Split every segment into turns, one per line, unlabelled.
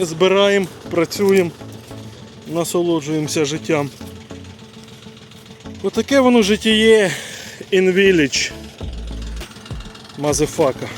збираємо, працюємо, насолоджуємося життям. Отаке воно життєє in village. Мазефака.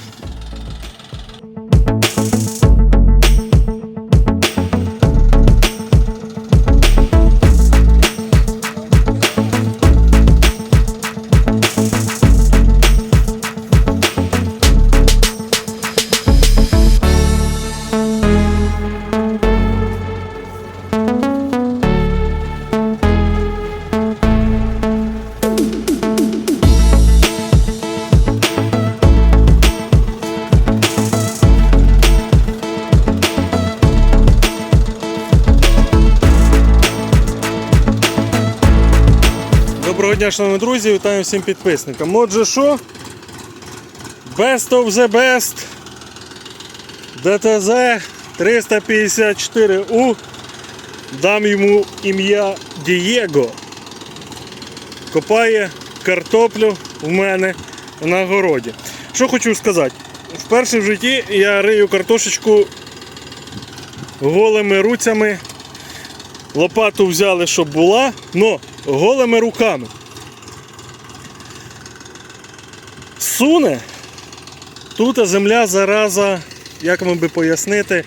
Дня, друзі, вітаю всім підписникам. Отже, що? Best of the best. DTZ 354U. Дам йому ім'я Дієго. Копає картоплю в мене на городі. Що хочу сказати? Вперше в житті я рию картошечку голими руцями. Лопату взяли, щоб була, но голими руками. Суне. Тут земля зараза, як вам би пояснити,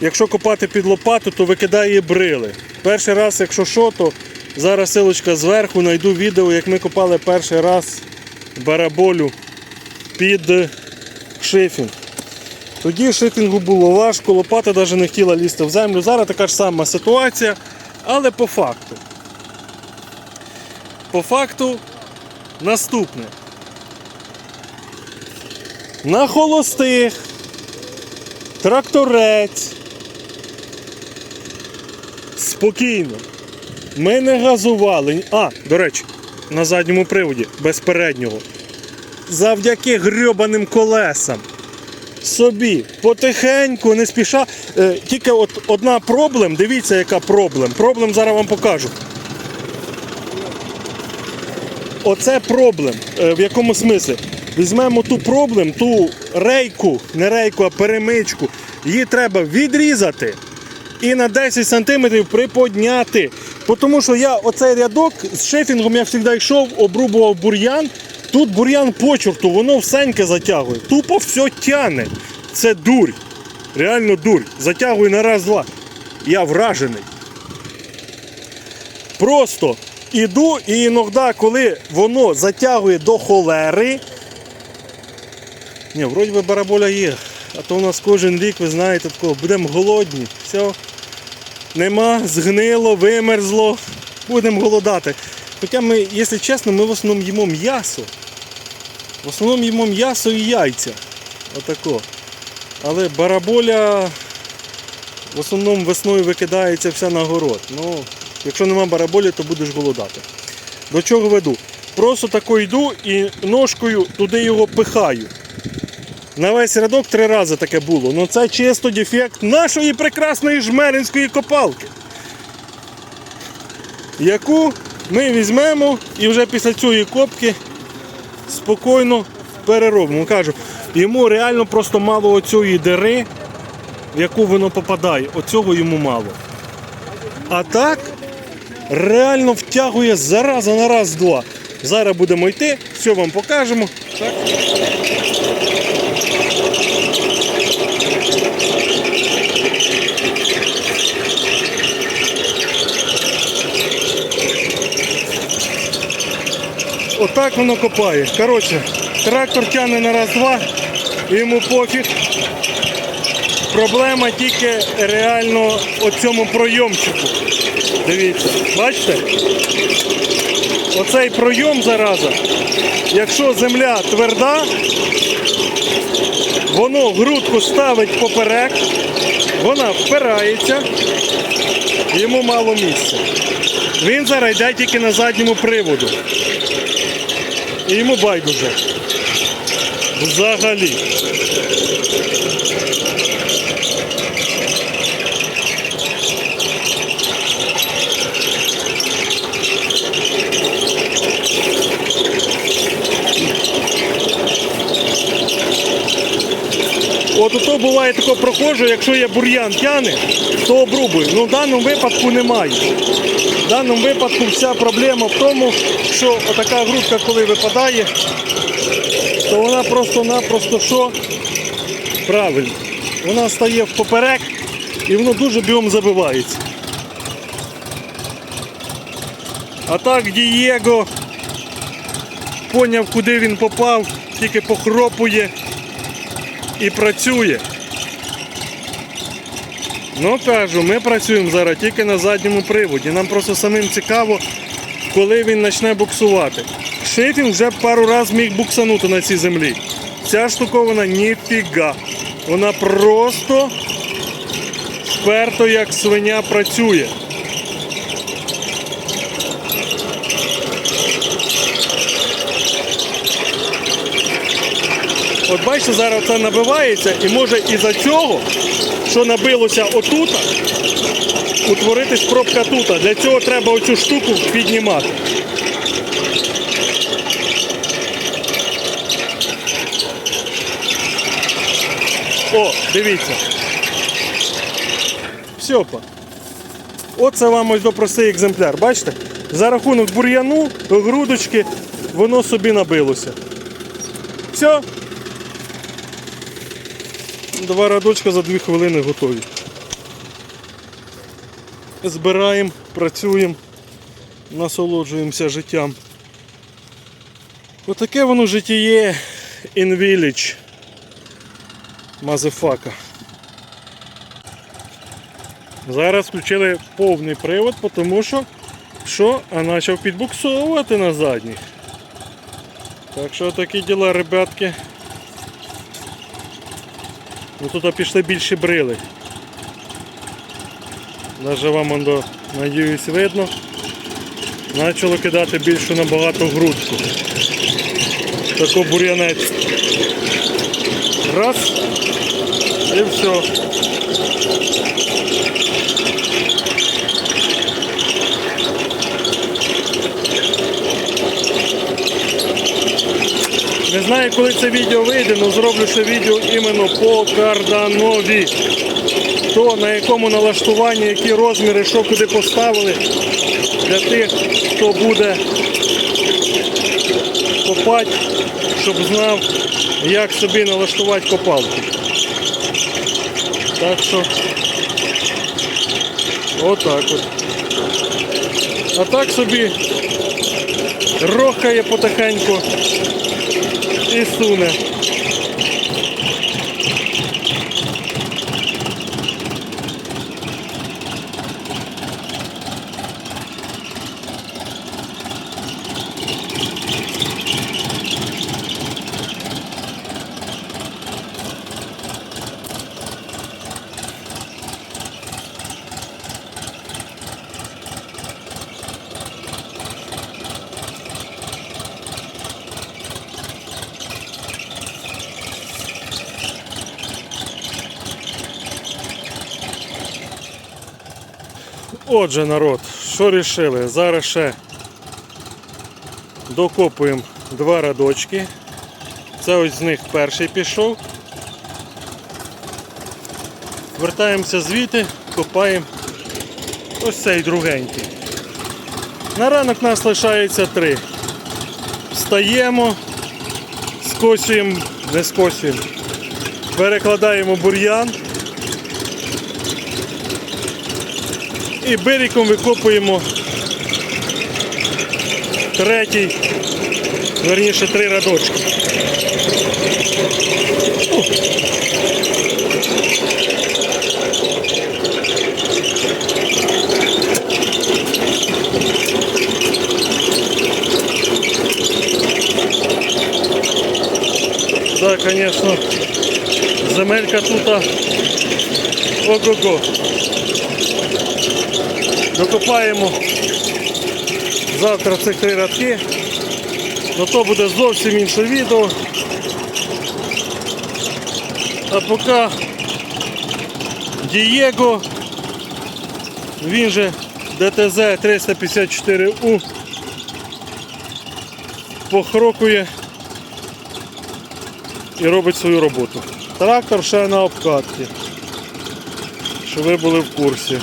якщо копати під лопату, то викидає брили. Перший раз, якщо що, то зараз силочка зверху, знайду відео, як ми копали перший раз бараболю під шифінг. Тоді шифінгу було важко, лопата навіть не хотіла лізти в землю. Зараз така ж сама ситуація, але по факту. По факту наступне. На холостих тракторець. Спокійно. Ми не газували. А, до речі, на задньому приводі, без переднього. Завдяки грьобаним колесам собі потихеньку, не спіша. Е, тільки от одна проблем, дивіться, яка проблем. Проблем зараз вам покажу. Оце проблем. Е, в якому смислі? Візьмемо ту проблем, ту рейку, не рейку, а перемичку. Її треба відрізати і на 10 см приподняти. Тому що я оцей рядок з шефінгом я завжди йшов, обрубував бур'ян. Тут бур'ян почерту, воно всеньке затягує. Тупо все тяне. Це дурь. Реально дурь. Затягує на раз-два. Я вражений. Просто іду і іноді, коли воно затягує до холери. Ні, вроді би бараболя є. А то у нас кожен рік, ви знаєте, такого, будемо голодні. Все. Нема, згнило, вимерзло. Будемо голодати. Хоча ми, якщо чесно, ми в основному їмо м'ясо. В основному їмо м'ясо і яйця. Отако. Але бараболя в основному весною викидається вся на город. Ну, якщо нема бараболі, то будеш голодати. До чого веду? Просто тако йду і ножкою туди його пихаю. На весь рядок три рази таке було. Ну це чисто дефект нашої прекрасної жмеринської копалки. Яку ми візьмемо і вже після цієї копки спокійно переробимо. Кажу, йому реально просто мало оцієї дири, в яку воно попадає. Оцього йому мало. А так реально втягує зараза на раз-два. Зараз будемо йти, все вам покажемо. Так. Отак воно копає. Коротше, трактор тягне на раз-два, йому пофіг. Проблема тільки реально у цьому пройомчику. Дивіться, бачите? Оцей пройом зараза. Якщо земля тверда, воно грудку ставить поперек, вона впирається, йому мало місця. Він зараз йде тільки на задньому приводу. І йому байдуже. Взагалі. От то буває тако прохожу, якщо є бур'ян тяне, то обрубую. Ну в даному випадку немає. В даному випадку вся проблема в тому, що отака грудка, коли випадає, то вона просто-напросто що? Правильно. Вона стає в поперек і воно дуже бігом забивається. А так Дієго поняв, куди він попав, тільки похропує і працює. Ну кажу, ми працюємо зараз тільки на задньому приводі. Нам просто самим цікаво, коли він почне буксувати. Шифінг вже пару разів міг буксанути на цій землі. Ця штуковина ніфіга. Вона просто вперто як свиня працює. От бачите, зараз це набивається і може із-за цього, що набилося отут, утворитись пробка тут. Для цього треба оцю штуку піднімати. О, дивіться. Всьопа. Оце вам ось до простий екземпляр. Бачите? За рахунок бур'яну, грудочки, воно собі набилося. Все. Два радочка за дві хвилини готові. Збираємо, працюємо, насолоджуємося життям. Отаке воно життєє in village. Мазефака. Зараз включили повний привод, тому що що, а почав підбуксовувати на задніх. Так що такі діла, ребятки. Ну тут пішли більші брили. Навіть вам ондо, надіюсь, видно. Почало кидати більшу набагато грудку. Тако бур'янець. Раз. І все. Не знаю, коли це відео вийде, але зроблю ще відео іменно по карданові. То на якому налаштуванні, які розміри, що куди поставили для тих, хто буде копати, щоб знав, як собі налаштувати копалку. Так що отак от. А так собі рохає потихеньку і суне. Отже, народ, що рішили? Зараз ще докопуємо два радочки. Це ось з них перший пішов. Вертаємося звідти, копаємо ось цей другенький. На ранок нас лишається три. Встаємо, скосюємо, не скосюємо, перекладаємо бур'ян. І берегом викопуємо третій, верніше три радочки. О. Да, конечно, земелька тут ого-го. Докопаємо завтра цих три радки. Но то буде зовсім інше відео. А поки Дієго, він же ДТЗ 354У похрокує і робить свою роботу. Трактор ще на обкатці. Щоб ви були в курсі.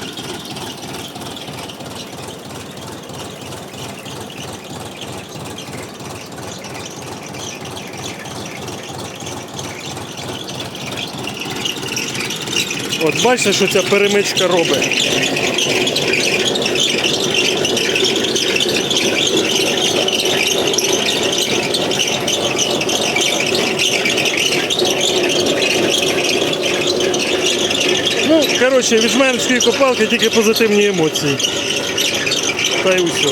От бачите, що ця перемичка робить. Ну, коротше, від жменської копалки тільки позитивні емоції. Та й усе.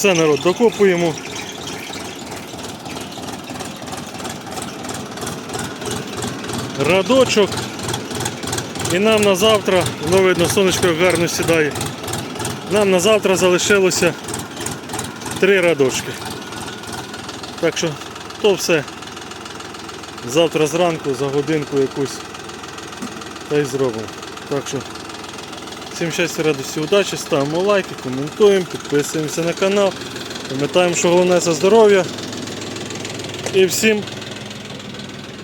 Все, народ, докопуємо. Радочок. І нам на завтра, воно видно, сонечко гарно сідає. Нам на завтра залишилося три радочки. Так що то все. Завтра зранку за годинку якусь та й зробимо. Так що всім щастя, радості, удачі, ставимо лайки, коментуємо, підписуємося на канал. Пам'ятаємо, що головне це здоров'я. І всім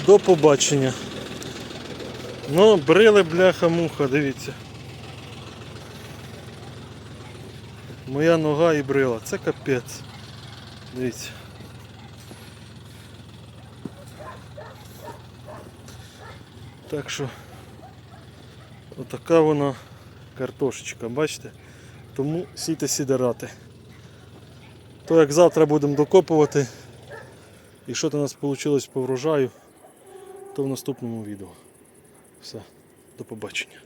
до побачення. Ну, брили бляха-муха, дивіться. Моя нога і брила. Це капець. Дивіться. Так що отака вона картошечка, бачите? Тому сійте сідерати. То як завтра будемо докопувати і що то у нас вийшло по врожаю, то в наступному відео. Все, до побачення.